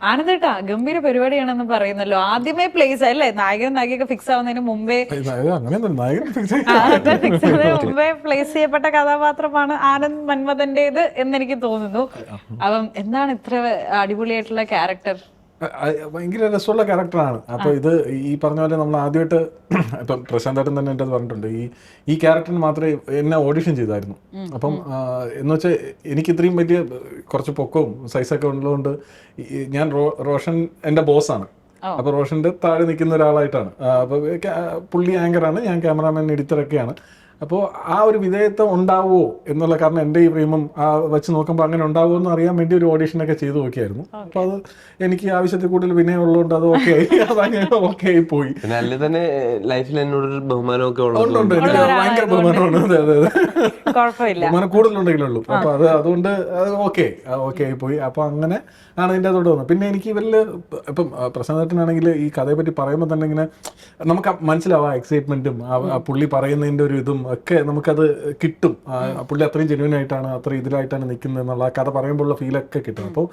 ആനന്ദേട്ടാ ഗംഭീര പരിപാടിയാണെന്ന് പറയുന്നല്ലോ. ആദ്യമേ പ്ലേസ് അല്ലേ? നായകൻ നായികയൊക്കെ ഫിക്സ് ആവുന്നതിന് മുമ്പേ ഫിക്സ് ആവുന്നതിന് മുമ്പേ പ്ലേസ് ചെയ്യപ്പെട്ട കഥാപാത്രമാണ് ആനന്ദ് മന്മഥന്റേത് എന്നെനിക്ക് തോന്നുന്നു. അപ്പം എന്താണ് ഇത്ര അടിപൊളിയായിട്ടുള്ള ക്യാരക്ടർ ഭയങ്കര രസമുള്ള ക്യാരക്ടറാണ്. അപ്പോൾ ഇത് ഈ പറഞ്ഞ പോലെ നമ്മൾ ആദ്യമായിട്ട് ഇപ്പം പ്രശാന്ത് ഏട്ടൻ തന്നെ എന്റെ അത് പറഞ്ഞിട്ടുണ്ട്. ഈ ഈ ക്യാരക്ടറിന് മാത്രമേ എന്നെ ഓഡിഷൻ ചെയ്തായിരുന്നു. അപ്പം എന്ന് വെച്ചാൽ എനിക്ക് ഇത്രയും വലിയ കുറച്ച് പൊക്കവും സൈസൊക്കെ ഉള്ളതുകൊണ്ട് ഞാൻ റോ റോഷൻ എന്റെ ബോസാണ്. അപ്പോൾ റോഷന്റെ താഴെ നിൽക്കുന്ന ഒരാളായിട്ടാണ്. അപ്പോൾ പുള്ളി ആങ്കറാണ് ഞാൻ ക്യാമറാമാൻ എഡിറ്ററൊക്കെയാണ് അപ്പോൾ ആ ഒരു വിധേയത്വം ഉണ്ടാവുമോ എന്നുള്ള കാരണം എന്റെ ഈ പ്രേമം ആ വെച്ച് നോക്കുമ്പോൾ അങ്ങനെ ഉണ്ടാവുമോ എന്ന് അറിയാൻ വേണ്ടി ഒരു ഓഡീഷനൊക്കെ ചെയ്തു നോക്കിയായിരുന്നു. അപ്പോൾ അത് എനിക്ക് ആവശ്യത്തിൽ കൂടുതൽ വിനയം ഉള്ളതുകൊണ്ട് അത് ഓക്കെ ആയി. അതങ്ങനെ ഓക്കെ ആയി പോയി. പിന്നെ അല്ലെ തന്നെ ലൈഫിൽ എന്നോടൊരു ബഹുമാനമൊക്കെ ഉണ്ട് ഉള്ളത് ഉണ്ട്. എനിക്ക് ഭയങ്കര ബഹുമാനമാണ് അതെ അതെ ബഹുമാനം കൂടുതലുണ്ടെങ്കിലുള്ളൂ അപ്പോൾ അത് അതുകൊണ്ട് അത് ഓക്കെ ഓക്കെ ആയി പോയി. അപ്പോൾ അങ്ങനെ ആണ് ഇതിന്റെ അതോട് വന്നത്. പിന്നെ എനിക്ക് വലിയ ഇപ്പം പ്രശാന്തനാണെങ്കിൽ ഈ കഥയെ പറ്റി പറയുമ്പോൾ തന്നെ ഇങ്ങനെ നമുക്ക് മനസ്സിലാവും ആ എക്സൈറ്റ്മെന്റും ആ പുള്ളി പറയുന്നതിന്റെ ഒരു ഇതും ഒക്കെ നമുക്കത് കിട്ടും. പുള്ളി അത്രയും ജെന്യൂൻ ആയിട്ടാണ് അത്രയും ഇതിലായിട്ടാണ് നിൽക്കുന്നത് എന്നുള്ള കഥ പറയുമ്പോഴുള്ള ഫീലൊക്കെ കിട്ടും. അപ്പോൾ